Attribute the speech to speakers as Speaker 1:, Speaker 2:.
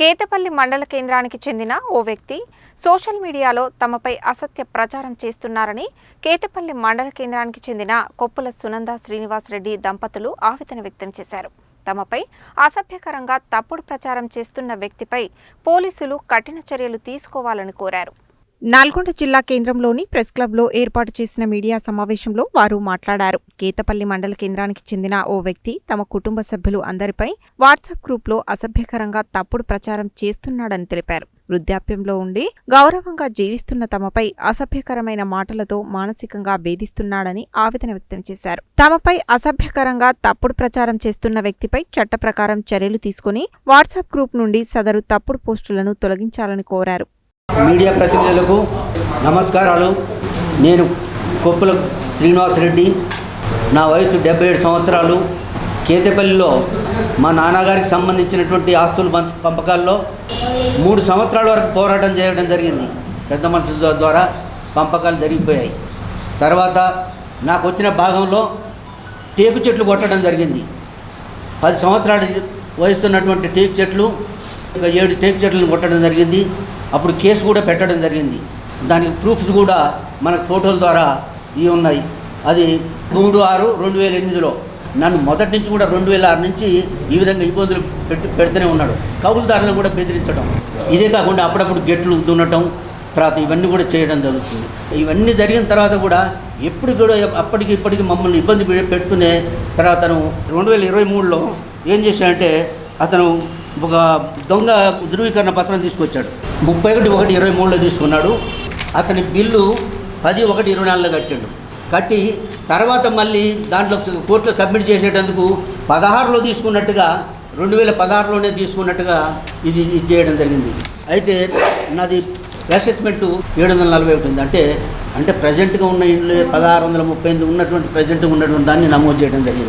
Speaker 1: కేతపల్లి మండల కేంద్రానికి చెందిన ఓ వ్యక్తి సోషల్ మీడియాలో తమపై అసత్య ప్రచారం చేస్తున్నారని కేతపల్లి మండల కేంద్రానికి చెందిన కొప్పుల సునంద శ్రీనివాస్ రెడ్డి దంపతులు ఆవేదన వ్యక్తం చేశారు. తమపై అసభ్యకరంగా తప్పుడు ప్రచారం చేస్తున్న వ్యక్తిపై పోలీసులు కఠిన చర్యలు తీసుకోవాలని కోరారు. నల్గొండ జిల్లా కేంద్రంలోని ప్రెస్ క్లబ్లో ఏర్పాటు చేసిన మీడియా సమావేశంలో వారు మాట్లాడారు. కేతపల్లి మండల కేంద్రానికి చెందిన ఓ వ్యక్తి తమ కుటుంబ సభ్యులు అందరిపై వాట్సాప్ గ్రూప్లో అసభ్యకరంగా తప్పుడు ప్రచారం చేస్తున్నాడని తెలిపారు. వృద్ధాప్యంలో ఉండి గౌరవంగా జీవిస్తున్న తమపై అసభ్యకరమైన మాటలతో మానసికంగా వేధిస్తున్నాడని ఆవేదన వ్యక్తం చేశారు. తమపై అసభ్యకరంగా తప్పుడు ప్రచారం చేస్తున్న వ్యక్తిపై చట్ట ప్రకారం చర్యలు తీసుకుని వాట్సాప్ గ్రూప్ నుండి సదరు తప్పుడు పోస్టులను తొలగించాలని కోరారు.
Speaker 2: మీడియా ప్రతినిధులకు నమస్కారాలు. నేను కొప్పుల శ్రీనివాసరెడ్డి. నా వయసు డెబ్బై ఏడు సంవత్సరాలు. కేతపల్లిలో మా నాన్నగారికి సంబంధించినటువంటి ఆస్తులు పంచ పంపకాల్లో మూడు సంవత్సరాల వరకు పోరాటం చేయడం జరిగింది. పెద్ద మనుషుల ద్వారా పంపకాలు జరిగిపోయాయి. తర్వాత నాకు వచ్చిన భాగంలో టేకు చెట్లు కొట్టడం జరిగింది. పది సంవత్సరాలు వయసున్నటువంటి టేకు చెట్లు ఒక ఏడు టేకు చెట్లను కొట్టడం జరిగింది. అప్పుడు కేసు కూడా పెట్టడం జరిగింది. దానికి ప్రూఫ్స్ కూడా మనకు ఫోటోల ద్వారా ఇవి ఉన్నాయి. అది మూడు ఆరు రెండు వేల ఎనిమిదిలో. నన్ను మొదటి నుంచి కూడా రెండు వేల ఆరు నుంచి ఈ విధంగా ఇబ్బందులు పెట్టి పెడుతూనే ఉన్నాడు. కౌలుదారులను కూడా బెదిరించడం. ఇదే కాకుండా అప్పుడప్పుడు గెట్లు దున్నటం తర్వాత ఇవన్నీ కూడా చేయడం జరుగుతుంది. ఇవన్నీ జరిగిన తర్వాత కూడా ఎప్పుడు కూడా అప్పటికి ఇప్పటికి మమ్మల్ని ఇబ్బంది పెడుతూనే తర్వాత అతను రెండు వేల ఇరవై మూడులో ఏం చేశాడంటే అతను ఒక దొంగ ధృవీకరణ పత్రం తీసుకొచ్చాడు. ముప్పై ఒకటి ఒకటి ఇరవై మూడులో తీసుకున్నాడు. అతని బిల్లు పది ఒకటి ఇరవై నాలుగులో కట్టాడు. కట్టి తర్వాత మళ్ళీ దాంట్లో కోర్టులో సబ్మిట్ చేసేటందుకు పదహారులో తీసుకున్నట్టుగా రెండు వేల పదహారులోనే తీసుకున్నట్టుగా ఇది చేయడం జరిగింది. అయితే నాది అసెస్మెంట్ ఏడు వందల నలభై ఒకటి ఉంది. అంటే అంటే ప్రజెంట్గా ఉన్న ఇండ్లు పదహారు వందల ముప్పై ఎనిమిది ఉన్నటువంటి ప్రజెంట్గా ఉన్నటువంటి దాన్ని నమోదు చేయడం జరిగింది.